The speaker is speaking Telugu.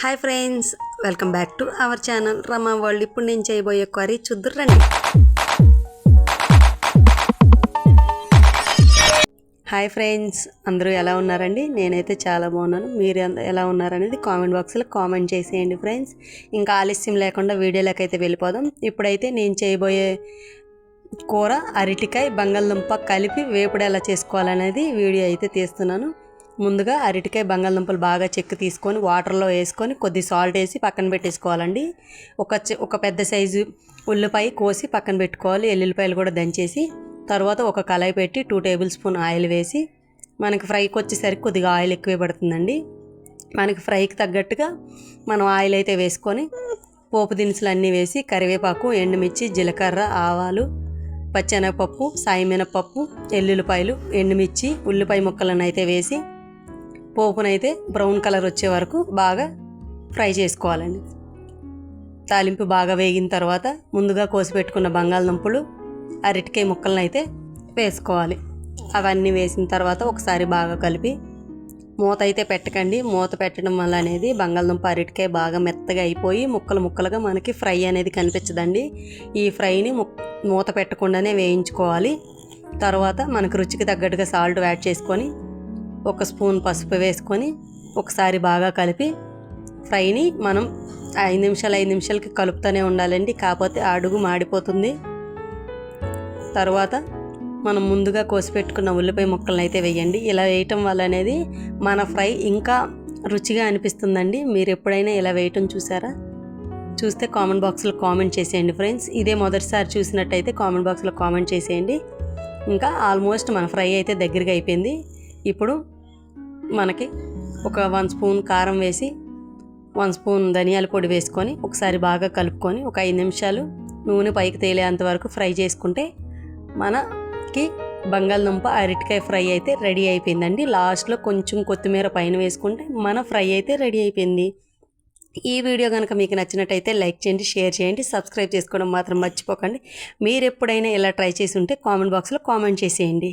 Hi friends welcome back to our channel. Rama world ఇప్పుడు నేను చేయబోయే క్వరీ చూద్దురండి హాయ్ ఫ్రెండ్స్ అందరూ ఎలా ఉన్నారండి? నేనైతే చాలా బాగున్నాను. మీరు ఎలా ఉన్నారనేది కామెంట్ బాక్స్లో కామెంట్ చేసేయండి ఫ్రెండ్స్. ఇంకా ఆలస్యం లేకుండా వీడియోలోకి అయితే వెళ్ళిపోదాం. ఇప్పుడైతే నేను చేయబోయే కూర అరటికాయ బంగాళదుంప కలిపి వేపుడు ఎలా చేసుకోవాలనేది వీడియో అయితే తీస్తున్నాను. ముందుగా అరటికాయ బంగాళదుంపలు బాగా చెక్కు తీసుకొని వాటర్లో వేసుకొని కొద్ది సాల్ట్ వేసి పక్కన పెట్టేసుకోవాలండి. ఒక ఒక పెద్ద సైజు ఉల్లిపాయ కోసి పక్కన పెట్టుకోవాలి. ఎల్లుల్లిపాయలు కూడా దంచేసి తర్వాత ఒక కళాయి పెట్టి టూ టేబుల్ స్పూన్ ఆయిల్ వేసి మనకి ఫ్రైకి వచ్చేసరికి కొద్దిగా ఆయిల్ ఎక్కువే పడుతుందండి. మనకి ఫ్రైకి తగ్గట్టుగా మనం ఆయిల్ అయితే వేసుకొని పోపు దినుసులు అన్నీ వేసి కరివేపాకు ఎండుమిర్చి జీలకర్ర ఆవాలు పచ్చెనగపప్పు సాయిమినపప్పు ఎల్లుల్లిపాయలు ఎండుమిర్చి ఉల్లిపాయ ముక్కలను అయితే వేసి పోపునైతే బ్రౌన్ కలర్ వచ్చే వరకు బాగా ఫ్రై చేసుకోవాలండి. తాలింపు బాగా వేగిన తర్వాత ముందుగా కోసి పెట్టుకున్న బంగాళదుంపలు అరటికాయ ముక్కలను అయితే వేసుకోవాలి. అవన్నీ వేసిన తర్వాత ఒకసారి బాగా కలిపి మూత అయితే పెట్టకండి. మూత పెట్టడం వల్ల అనేది బంగాళదుంప అరటికాయ బాగా మెత్తగా అయిపోయి ముక్కలు ముక్కలుగా మనకి ఫ్రై అనేది కనిపించదండి. ఈ ఫ్రైని మూత పెట్టకుండానే వేయించుకోవాలి. తర్వాత మనకు రుచికి తగ్గట్టుగా సాల్ట్ యాడ్ చేసుకొని ఒక స్పూన్ పసుపు వేసుకొని ఒకసారి బాగా కలిపి ఫ్రైని మనం ఐదు నిమిషాలు ఐదు నిమిషాలకి కలుపుతూనే ఉండాలండి. కాకపోతే అడుగు మాడిపోతుంది. తర్వాత మనం ముందుగా కోసి పెట్టుకున్న ఉల్లిపాయ ముక్కలను అయితే వేయండి. ఇలా వేయటం వల్ల అనేది మన ఫ్రై ఇంకా రుచిగా అనిపిస్తుందండి. మీరు ఎప్పుడైనా ఇలా వేయటం చూసారా? చూస్తే కామెంట్ బాక్స్లో కామెంట్ చేసేయండి ఫ్రెండ్స్. ఇదే మొదటిసారి చూసినట్టయితే కామెంట్ బాక్స్లో కామెంట్ చేసేయండి. ఇంకా ఆల్మోస్ట్ మన ఫ్రై అయితే దగ్గరగా అయిపోయింది. ఇప్పుడు మనకి ఒక వన్ స్పూన్ కారం వేసి వన్ స్పూన్ ధనియాల పొడి వేసుకొని ఒకసారి బాగా కలుపుకొని ఒక ఐదు నిమిషాలు నూనె పైకి తేలేంత వరకు ఫ్రై చేసుకుంటే మనకి బంగాళదుంప అరటికాయ ఫ్రై అయితే రెడీ అయిపోయిందండి. లాస్ట్లో కొంచెం కొత్తిమీర పైన వేసుకుంటే మన ఫ్రై అయితే రెడీ అయిపోయింది. ఈ వీడియో కనుక మీకు నచ్చినట్టయితే లైక్ చేయండి షేర్ చేయండి సబ్స్క్రైబ్ చేసుకోవడం మాత్రం మర్చిపోకండి. మీరు ఎప్పుడైనా ఇలా ట్రై చేసి ఉంటే కామెంట్ బాక్స్లో కామెంట్ చేసేయండి.